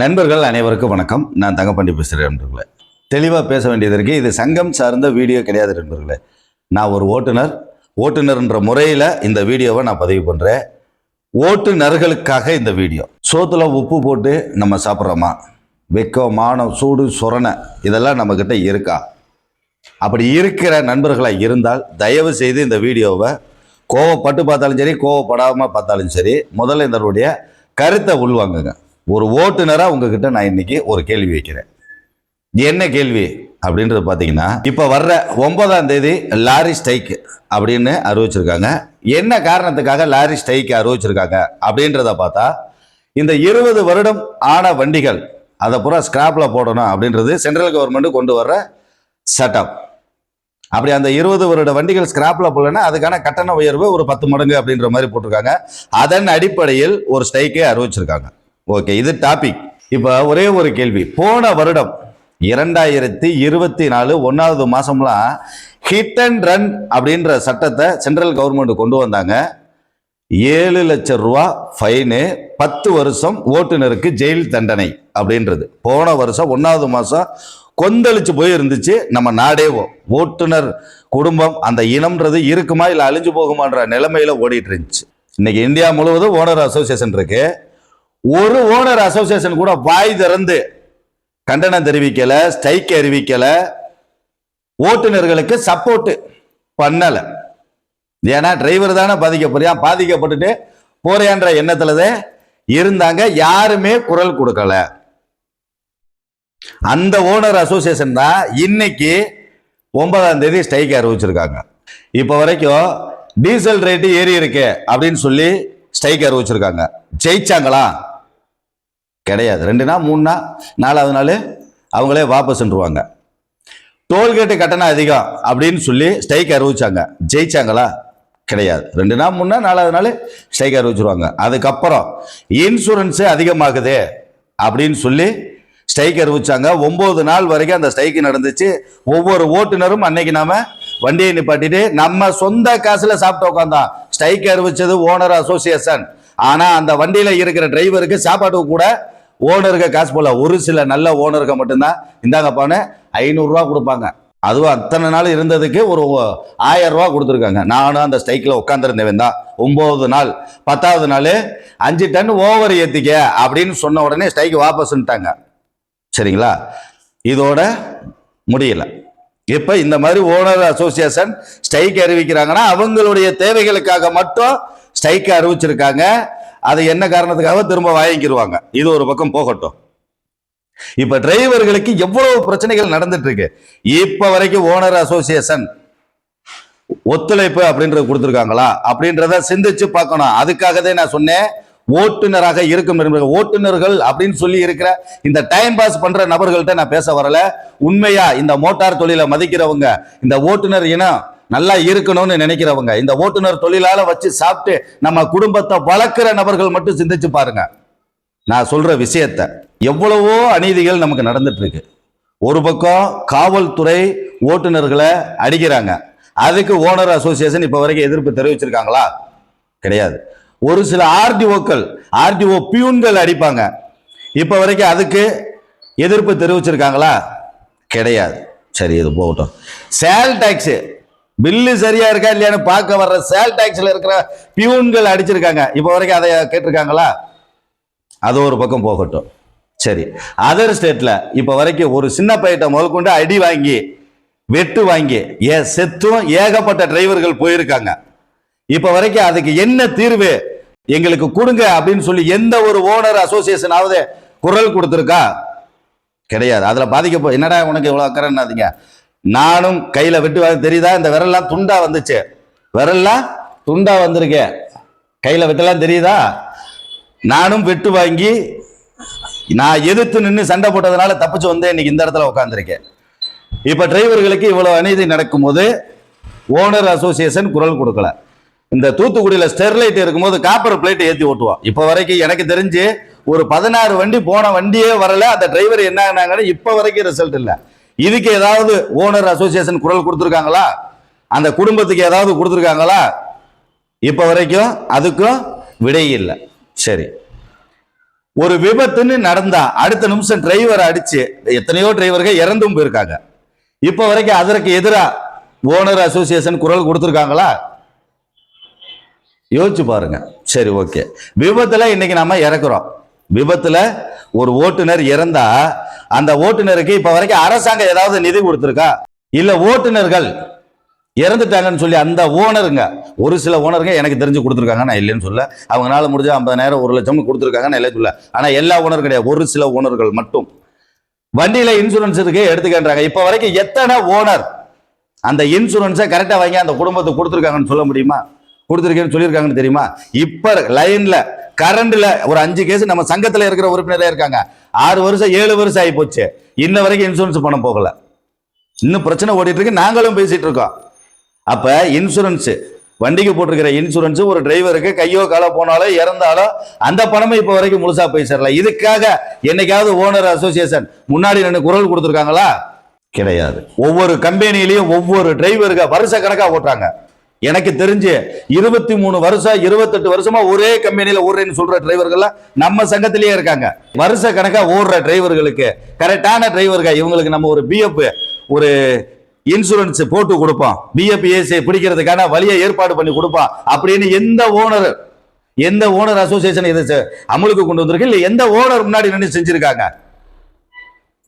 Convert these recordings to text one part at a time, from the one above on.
நண்பர்கள் அனைவருக்கும் வணக்கம். நான் தங்கப்பாண்டி பேசுகிறேன் நண்பர்களே. தெளிவாக பேச வேண்டியது இது சங்கம் சார்ந்த வீடியோ கிடையாது நண்பர்களே. நான் ஒரு ஓட்டுநர். ஓட்டுநர்ன்ற முறையில் இந்த வீடியோவை நான் பதிவு பண்ணுறேன் ஓட்டுநர்களுக்காக இந்த வீடியோ. சோத்தில் உப்பு போட்டு நம்ம சாப்பிட்றோமா? வெக்கம் மானம் சூடு சுரணை இதெல்லாம் நம்மக்கிட்ட இருக்கா? அப்படி இருக்கிற நண்பர்களாக இருந்தால் தயவு செய்து இந்த வீடியோவை கோவப்பட்டு பார்த்தாலும் சரி கோவப்படாமல் பார்த்தாலும் சரி முதல்ல இதனுடைய கருத்தை உள்வாங்குங்க. ஒரு ஓட்டுநராக உங்ககிட்ட நான் இன்னைக்கு ஒரு கேள்வி வைக்கிறேன். என்ன கேள்வி? அப்படின்றது பார்த்தீங்கன்னா இப்போ வர்ற ஒன்பதாம் தேதி லாரி ஸ்டைக் அப்படின்னு அறிவிச்சிருக்காங்க. என்ன காரணத்துக்காக லாரி ஸ்டைக் அறிவிச்சிருக்காங்க? அப்படின்றத பார்த்தா இந்த இருபது வருடம் ஆன வண்டிகள் அதை பூரா ஸ்கிராப்பில் போடணும் அப்படின்றது சென்ட்ரல் கவர்மெண்ட் கொண்டு வர்ற சட்டம். அப்படி அந்த இருபது வருட வண்டிகள் ஸ்கிராப்பில் போடலன்னா அதுக்கான கட்டண உயர்வு ஒரு பத்து மடங்கு அப்படின்ற மாதிரி போட்டிருக்காங்க. அதன் அடிப்படையில் ஒரு ஸ்ட்ரைக்கை அறிவிச்சிருக்காங்க. ஓகே இது டாபிக் இப்போ ஒரே ஒரு கேள்வி. போன வருடம் இரண்டாயிரத்தி இருபத்தி நாலு ஒன்றாவது மாதம்லாம் ஹிட் அண்ட் ரன் அப்படின்ற சட்டத்தை சென்ட்ரல் கவர்மெண்ட் கொண்டு வந்தாங்க. ஏழு லட்சம் ரூபா ஃபைனு பத்து வருஷம் ஓட்டுநருக்கு ஜெயில் தண்டனை அப்படின்றது. போன வருஷம் ஒன்றாவது மாதம் கொந்தளிச்சு போய் இருந்துச்சு நம்ம நாடேவோ ஓட்டுநர் குடும்பம் அந்த இனம்ன்றது இருக்குமா இல்லை அழிஞ்சு போகுமான்ற நிலைமையில ஓடிட்டு இருந்துச்சு. இன்னைக்கு இந்தியா முழுவதும் ஓனர் அசோசியேஷன் இருக்குது ஒரு ஓனர் அசோசியேஷன் கூட வாய் திறந்து கண்டனம் தெரிவிக்கல ஸ்ட்ரைக் அறிவிக்கல ஓட்டுநர்களுக்கு சப்போர்ட் பண்ணல. ஏன்னா டிரைவர் தானே பாதிக்கப்படியா பாதிக்கப்பட்டுட்டு போறேன்ற எண்ணத்துல இருந்தாங்க. யாருமே குரல் கொடுக்கல. அந்த ஓனர் அசோசியேஷன் தான் இன்னைக்கு ஒன்பதாம் தேதி ஸ்ட்ரைக் அறிவிச்சிருக்காங்க. இப்போ வரைக்கும் டீசல் ரேட்டு ஏறி இருக்கு அப்படின்னு சொல்லி ஸ்ட்ரைக் அறிவிச்சிருக்காங்க. ஜெயிச்சாங்களா? கிடையாது. ரெண்டு நாள் மூணு நாள் நாலாவது நாள் அவங்களே வாபஸ்ன்றுவாங்க டோல்கேட்டு கட்டணம் அதிகம் அப்படின்னு சொல்லி ஸ்ட்ரைக் அறிவிச்சாங்க. ஜெயிச்சாங்களா? கிடையாது. ரெண்டு நாள் முன்னா நாலாவது நாள் ஸ்ட்ரைக் அறிவிச்சிருவாங்க. அதுக்கப்புறம் இன்சூரன்ஸு அதிகமாகுது அப்படின்னு சொல்லி ஸ்ட்ரைக் அறிவிச்சாங்க. ஒம்பது நாள் வரைக்கும் அந்த ஸ்ட்ரைக்கு நடந்துச்சு. ஒவ்வொரு ஓட்டுநரும் அன்னைக்கு நாம வண்டியை நிப்பாட்டிட்டு நம்ம சொந்த காசுல சாப்பிட்டு உட்காந்தோம் ஸ்ட்ரைக் அறிவிச்சது ஓனர் அசோசியேஷன் ஆனா அந்த வண்டியில இருக்கிற டிரைவருக்கு சாப்பாட்டுக்கு கூட ஓனருக்கு காசு போடல. ஒரு சில நல்ல ஓனருக்கு மட்டும்தான். இந்தாங்கப்பான்னு ஐநூறுரூவா கொடுப்பாங்க. அதுவும் அத்தனை நாள் இருந்ததுக்கு ஒரு ஆயிரம் ரூபா கொடுத்துருக்காங்க. நானும் அந்த ஸ்டைக்கில் உட்காந்துருந்தவன் தான். ஒம்பது நாள். பத்தாவது நாள் அஞ்சு டன் ஓவர் ஏற்றிக்க அப்படின்னு சொன்ன உடனே ஸ்டைக்கு வாபஸ்ன்ட்டாங்க சரிங்களா? இதோட முடியலை. இப்போ இந்த மாதிரி ஓனர் அசோசியேஷன் ஸ்ட்ரைக் அறிவிக்கிறாங்கன்னா அவங்களுடைய தேவைகளுக்காக மட்டும் ஸ்ட்ரைக்கை அறிவிச்சிருக்காங்க. அது என்ன காரணத்துக்காக திரும்ப வாங்கிக்கிருவாங்க? இது ஒரு பக்கம் போகட்டும். இப்ப டிரைவர்களுக்கு எவ்வளவு பிரச்சனைகள் நடந்துட்டு இருக்கு இப்ப வரைக்கும் ஓனர் அசோசியேஷன் ஒத்துழைப்பு அப்படின்றது கொடுத்துருக்காங்களா? அப்படின்றத சிந்திச்சு பார்க்கணும். அதுக்காக தான் நான் சொன்னேன் ஓட்டுநராக இருக்கும் நண்பர்கள். ஓட்டுநர்கள் அப்படின்னு சொல்லி இருக்கிற இந்த டைம் பாஸ் பண்ற நபர்கள்ட்ட நான் பேச வரல. உண்மையா இந்த மோட்டார் தொழிலை மதிக்கிறவங்க இந்த ஓட்டுநர் இனம் நல்லா இருக்கணும்னு நினைக்கிறவங்க இந்த ஓட்டுநர் தொழிலால வச்சு சாப்பிட்டு நம்ம குடும்பத்தை வளர்க்குற நபர்கள் மட்டும் சிந்திச்சு பாருங்க. நான் சொல்ற விஷயத்த எவ்வளவோ அநீதிகள் நமக்கு நடந்துட்டு இருக்கு ஒரு பக்கம் காவல்துறை ஓட்டுநர்களை அடிக்கிறாங்க. அதுக்கு ஓனர் அசோசியேஷன் இப்போ வரைக்கும் எதிர்ப்பு தெரிவிச்சிருக்காங்களா? கிடையாது. ஒரு சில ஆர்டிஓக்கள் ஆர்டிஓ பியூன்கள் அடிப்பாங்க. இப்போ வரைக்கும் அதுக்கு எதிர்ப்பு தெரிவிச்சிருக்காங்களா? கிடையாது. சரி இது போகட்டும். சேல் டாக்ஸ் பில்லு சரியா இருக்கா இல்லையான்னு பார்க்க வர்ற சேல் டேக்ஸில் இருக்கிற பியூன்கள் அடிச்சிருக்காங்க. இப்போ வரைக்கும் அதை கேட்டிருக்காங்களா? அது ஒரு பக்கம் போகட்டும். சரி. அதர் ஸ்டேட்டில் இப்போ வரைக்கும் ஒரு சின்ன பையட்டை முதல் கொண்டு அடி வாங்கி வெட்டு வாங்கி ஏ செத்தும் ஏகப்பட்ட டிரைவர்கள் போயிருக்காங்க. இப்போ வரைக்கும் அதுக்கு என்ன தீர்வு? எங்களுக்கு கொடுங்க அப்படின்னு சொல்லி எந்த ஒரு ஓனர் அசோசியேஷனாவது குரல் கொடுத்துருக்கா? கிடையாது. அதில் பாதிக்க என்னடா உனக்கு இவ்வளோ அக்கறைன்னாதீங்க நானும் கையில வெட்டு வாங்க தெரியுதா? இந்த விரல்லாம் துண்டா வந்துச்சு. விரல்லாம் துண்டா வந்திருக்கே. கையில வெட்டெல்லாம் தெரியுதா? நானும் வெட்டு வாங்கி நான் எதிர்த்து நின்று சண்டை போட்டதுனால தப்பிச்சு வந்து இன்னைக்கு இந்த இடத்துல உட்காந்துருக்கேன் இப்ப டிரைவர்களுக்கு இவ்வளவு அநீதி நடக்கும்போது ஓனர் அசோசியேஷன் குரல் கொடுக்கல. இந்த தூத்துக்குடியில் ஸ்டெர்லைட் இருக்கும்போது காப்பர் பிளேட் ஏற்றி ஓட்டுவோம் இப்போ வரைக்கும் எனக்கு தெரிஞ்சு ஒரு பதினாறு வண்டி போன வண்டியே வரல. அந்த டிரைவர் என்ன ஆனாங்கன்னு இப்போ வரைக்கும் ரிசல்ட் இல்லை. இதுக்கு ஏதாவது ஓனர் அசோசியேஷன் குரல் கொடுத்துருக்காங்களா? அந்த குடும்பத்துக்கு ஏதாவது கொடுத்துருக்காங்களா? இப்போ வரைக்கும் அதுக்கும் விடை இல்லை. சரி. ஒரு விபத்துன்னு நடந்தா அடுத்த நிமிஷம் டிரைவரை அடிச்சு எத்தனையோ டிரைவர்கள் இறந்தும் போயிருக்காங்க. இப்போ வரைக்கும் அதற்கு எதிராக ஓனர் அசோசியேஷன் குரல் கொடுத்துருக்காங்களா? யோசிச்சு பாருங்க. சரி ஓகே விபத்தில் இன்னைக்கு நாம இறக்குறோம். விபத்துல ஒரு ஓட்டுநர் இறந்தா அந்த ஓட்டுநருக்கு இப்ப வரைக்கும் அரசாங்கம் ஏதாவது நிதி கொடுத்துருக்கா? இல்ல ஓட்டுநர்கள் இறந்துட்டாங்கன்னு சொல்லி அந்த ஓனருங்க ஒரு சில ஓனருங்க எனக்கு தெரிஞ்சு கொடுத்துருக்காங்க நான் இல்லைன்னு சொல்ல அவங்களால முடிஞ்ச ஐம்பதாயிரம் ஒரு லட்சம் கொடுத்துருக்காங்க நான் இல்லை சொல்ல ஆனா எல்லா ஓனரும் கிடையாது ஒரு சில ஓனர்கள் மட்டும். வண்டியில இன்சூரன்ஸ் இருக்கு எடுத்துக்கின்றாங்க. இப்ப வரைக்கும் எத்தனை ஓனர் அந்த இன்சூரன்ஸை கரெக்டாக வாங்கி அந்த குடும்பத்தை கொடுத்துருக்காங்கன்னு சொல்ல முடியுமா? கொடுத்துருக்கேன்னு சொல்லியிருக்காங்கன்னு தெரியுமா? இப்போ லைனில் கரண்டில் ஒரு அஞ்சு கேஸ் நம்ம சங்கத்தில் இருக்கிற உறுப்பினரே இருக்காங்க. ஆறு வருஷம் ஏழு வருஷம் ஆகி போச்சு. இன்ன வரைக்கும் இன்சூரன்ஸ் பணம் போகல. இன்னும் பிரச்சனை ஓடிட்டு இருக்கு. நாங்களும் பேசிட்டு இருக்கோம். அப்போ இன்சூரன்ஸு வண்டிக்கு போட்டிருக்கிற இன்சூரன்ஸ் ஒரு டிரைவருக்கு கையோ காலோ போனாலோ இறந்தாலோ அந்த பணமும் இப்போ வரைக்கும் முழுசா போய் சேரல. இதுக்காக என்னைக்காவது ஓனர் அசோசியேஷன் முன்னாடி நின்று குரல் கொடுத்துருக்காங்களா? கிடையாது. ஒவ்வொரு கம்பெனிலையும் ஒவ்வொரு டிரைவருக்கு வருஷ கணக்காக ஓட்டுறாங்க. எனக்கு தெரிஞ்சு இருபத்தி மூணு வருஷம் இருபத்தெட்டு வருஷமா ஒரே கம்பெனியில ஓடுறேன்னு சொல்ற டிரைவர்கள் நம்ம சங்கத்திலேயே இருக்காங்க. வருஷ கணக்கா ஓடுற டிரைவர்களுக்கு கரெக்டான டிரைவர்கள் இவங்களுக்கு நம்ம ஒரு பிஎஃப் ஒரு இன்சூரன்ஸ் போட்டு கொடுப்போம். பிஎஃப் ஏசி பிடிக்கிறதுக்கான வழியை ஏற்பாடு பண்ணி கொடுப்போம். அப்படின்னு எந்த ஓனர் எந்த ஓனர் அசோசியேஷன் இதை செ- அமலுக்கு கொண்டு வந்திருக்கு? இல்லை எந்த ஓனர் முன்னாடி நின்று செஞ்சிருக்காங்க?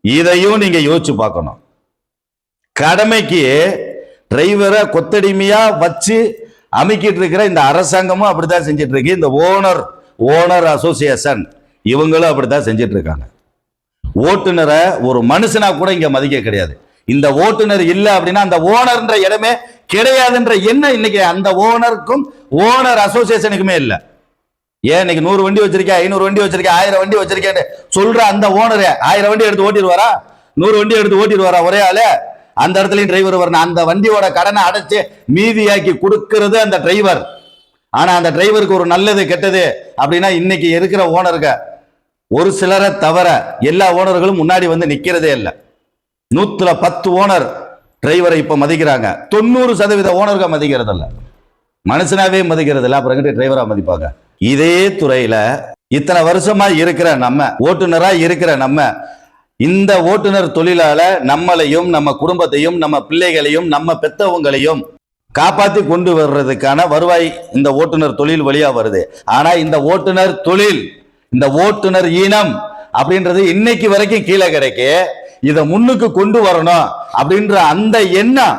இதையும் நீங்க யோசிச்சு பார்க்கணும். கடமைக்கு டிரைவரை கொத்தடிமையாக வச்சு அமைக்கிட்டு இருக்கிற இந்த அரசாங்கமும் அப்படித்தான் செஞ்சிட்டு இருக்கு. இந்த ஓனர் ஓனர் அசோசியேஷன் இவங்களும் அப்படித்தான் செஞ்சிட்டு இருக்காங்க. ஓட்டுநரை ஒரு மனுஷனா கூட இங்க மதிக்க கிடையாது. இந்த ஓட்டுநர் இல்லை அப்படின்னா அந்த ஓனர்ன்ற இடமே கிடையாதுன்ற எண்ணம் இன்னைக்கு அந்த ஓனருக்கும் ஓனர் அசோசியேஷனுக்குமே இல்லை. ஏன் இன்னைக்கு நூறு வண்டி வச்சிருக்கேன் ஐநூறு வண்டி வச்சிருக்கேன் ஆயிரம் வண்டி வச்சிருக்கேன்னு சொல்ற அந்த ஓனரே ஆயிரம் வண்டி எடுத்து ஓட்டிடுவாரா? நூறு வண்டி எடுத்து ஓட்டிடுவாரா ஒரே ஆளு? அந்த இடத்துலயும் டிரைவர் வரணும் அந்த வண்டியோட கடனை அடைச்சு மீதியாக்கி கொடுக்கறது அந்த டிரைவர் ஆனா அந்த டிரைவருக்கு ஒரு நல்லது கெட்டது அப்படின்னா இன்னைக்கு இருக்கிற ஓனருக்கு ஒரு சிலரை தவிர எல்லா ஓனர்களும் முன்னாடி வந்து நிக்கிறதே இல்லை. நூத்துல பத்து ஓனர் டிரைவரை இப்ப மதிக்கிறாங்க. தொண்ணூறு சதவீத ஓனர்கள் மதிக்கிறது இல்ல மனுஷனாவே மதிக்கிறது இல்லை. அப்புறம் டிரைவரா மதிப்பாங்க. இதே துறையில இத்தனை வருஷமா இருக்கிற நம்ம ஓட்டுநரா இருக்கிற நம்ம இந்த ஓட்டுநர் தொழிலால நம்மளையும் நம்ம குடும்பத்தையும் நம்ம பிள்ளைகளையும் நம்ம பெத்தவங்களையும் காப்பாத்தி கொண்டு வர்றதுக்கான வருவாய் இந்த ஓட்டுநர் தொழில் வழியா வருது. ஆனா இந்த ஓட்டுநர் தொழில் இந்த ஓட்டுநர் இனம் அப்படின்றது இன்னைக்கு வரைக்கும் கீழே கிடைக்கு. இதை முன்னுக்கு கொண்டு வரணும் அப்படின்ற அந்த எண்ணம்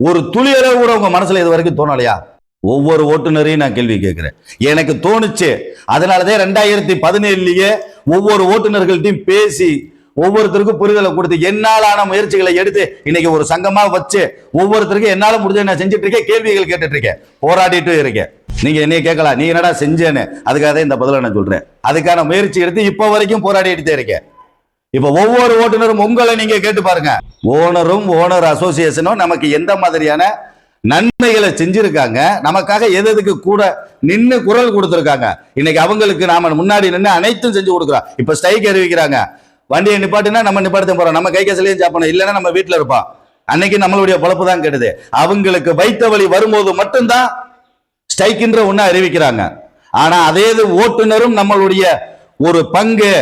ஒரு துளியளவு கூட உங்க மனசுல இது வரைக்கும் தோணலையா? ஒவ்வொரு ஓட்டுநரையும் நான் கேள்வி கேட்கிறேன். எனக்கு தோணுச்சு அதனாலதான் ரெண்டாயிரத்தி பதினேழுலயே ஒவ்வொரு ஓட்டுநர்கள்ட்டையும் பேசி ஒவ்வொருத்தருக்கும் புரிதலை கொடுத்து என்னாலான முயற்சிகளை எடுத்து இன்னைக்கு ஒரு சங்கமா வச்சு ஒவ்வொருத்தருக்கும் என்னால முடிஞ்ச நான் செஞ்சுட்டு இருக்கேன்? கேள்விகள் கேட்டுட்டு இருக்கேன். போராடிட்டு இருக்கேன். நீங்க என்னைய கேட்கலாம். நீ என்னடா செஞ்சேன்னு? அதுக்காக தான் இந்த பதிலை நான் சொல்றேன். அதுக்கான முயற்சி எடுத்து இப்ப வரைக்கும் போராடிட்டு இருக்கேன். இப்ப ஒவ்வொரு ஓட்டுநரும் உங்களை நீங்க கேட்டு பாருங்க. ஓனரும் ஓனர் அசோசியேஷனும் நமக்கு எந்த மாதிரியான நன்மைகளை செஞ்சிருக்காங்க? நமக்காக எது எதுக்கு கூட நின்று குரல் கொடுத்துருக்காங்க? இன்னைக்கு அவங்களுக்கு நாம முன்னாடி நின்று அனைத்தும் செஞ்சு கொடுக்குறோம். இப்ப ஸ்ட்ரைக் அறிவிக்கிறாங்க. வண்டியை நிப்பாட்டுனா நம்ம நிப்பாட்டு போறோம். நம்ம கை கசலையும் சாப்பிடணும் இல்லைன்னா நம்ம வீட்டில் இருப்போம். அன்னைக்கு நம்மளுடைய பொழப்பு தான் கெடுது. அவங்களுக்கு வைத்த வழி வரும்போது மட்டும்தான் ஸ்ட்ரைக்குன்ற ஒன்று அறிவிக்கிறாங்க. ஆனா அதே இது ஓட்டுநரும் நம்மளுடைய ஒரு பங்கு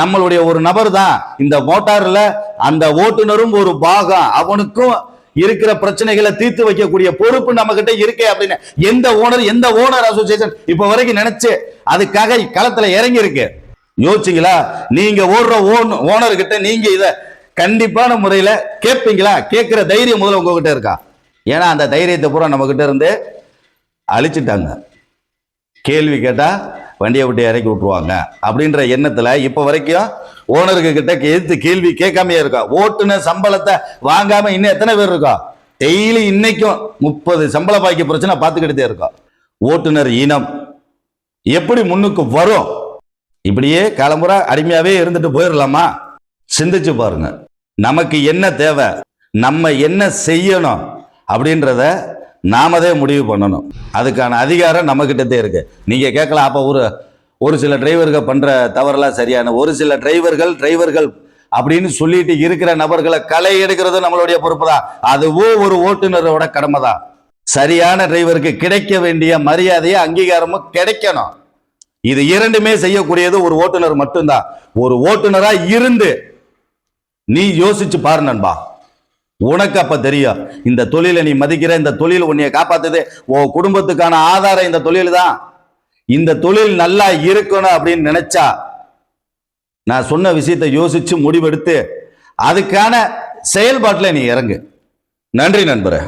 நம்மளுடைய ஒரு நபர் தான். இந்த மோட்டார்ல அந்த ஓட்டுநரும் ஒரு பாகம். அவனுக்கும் இருக்கிற பிரச்சனைகளை தீர்த்து வைக்கக்கூடிய பொறுப்பு நம்ம கிட்ட இருக்கே அப்படின்னு எந்த ஓனர் எந்த ஓனர் அசோசியேஷன் இப்ப வரைக்கும் நினைச்சு அதுக்காக களத்துல இறங்கி இருக்கு யோசிச்சீங்களா? நீங்க ஓடுற ஓன் ஓனர்கிட்ட நீங்க இத கண்டிப்பான முறையில கேட்பீங்களா கேட்கிற தைரியம் முதல்ல உங்ககிட்ட இருக்கா? ஏன்னா அந்த தைரியத்தை பூரா நம்ம கிட்ட இருந்து அழிச்சிட்டாங்க. கேள்வி கேட்டா வண்டியை விட்டு இறக்கி விட்டுருவாங்க. அப்படின்ற எண்ணத்துல இப்ப வரைக்கும் ஓனருக்கு கிட்ட எதிர்த்து கேள்வி கேட்காமையே இருக்கா? ஓட்டுநர் சம்பளத்தை வாங்காம இன்னும் எத்தனை பேர் இருக்கா? டெய்லி இன்னைக்கும் முப்பது சம்பள பாக்கி பிரச்சனை பார்த்துக்கிட்டே இருக்கோம் ஓட்டுநர் இனம் எப்படி முன்னுக்கு வரும்? இப்படியே கிளம்புற அடிமையாவே இருந்துட்டு போயிடலாமா சிந்திச்சு பாருங்க. நமக்கு என்ன தேவை? நம்ம என்ன செய்யணும்? அப்படின்றத நாமதே முடிவு பண்ணணும். அதுக்கான அதிகாரம் நம்ம கிட்டத்தே இருக்கு. நீங்க கேட்கலாம் அப்ப ஒரு ஒரு சில டிரைவர்கள் பண்ற தவறெல்லாம் சரியான ஒரு சில டிரைவர்கள் டிரைவர்கள் அப்படின்னு சொல்லிட்டு இருக்கிற நபர்களை களை எடுக்கிறது நம்மளுடைய பொறுப்பு தான் அதுவோ ஒரு ஓட்டுநரோட கடமை தான் சரியான டிரைவருக்கு கிடைக்க வேண்டிய மரியாதையும் அங்கீகாரமும் கிடைக்கணும். இது இரண்டுமே செய்யக்கூடியது ஒரு ஓட்டுநர் மட்டும்தான். ஒரு ஓட்டுநரா இருந்து நீ யோசிச்சு பாரு நண்பா. உனக்கு அப்ப தெரியும் இந்த தொழிலை நீ மதிக்கிற இந்த தொழில் உன்னைய காப்பாத்துது. உன் குடும்பத்துக்கான ஆதாரம் இந்த தொழில் தான் இந்த தொழில் நல்லா இருக்கணும் அப்படின்னு நினைச்சா நான் சொன்ன விஷயத்தை யோசிச்சு முடிவெடுத்து அதுக்கான செயல்பாட்டில் நீ இறங்கு. நன்றி நண்பரே.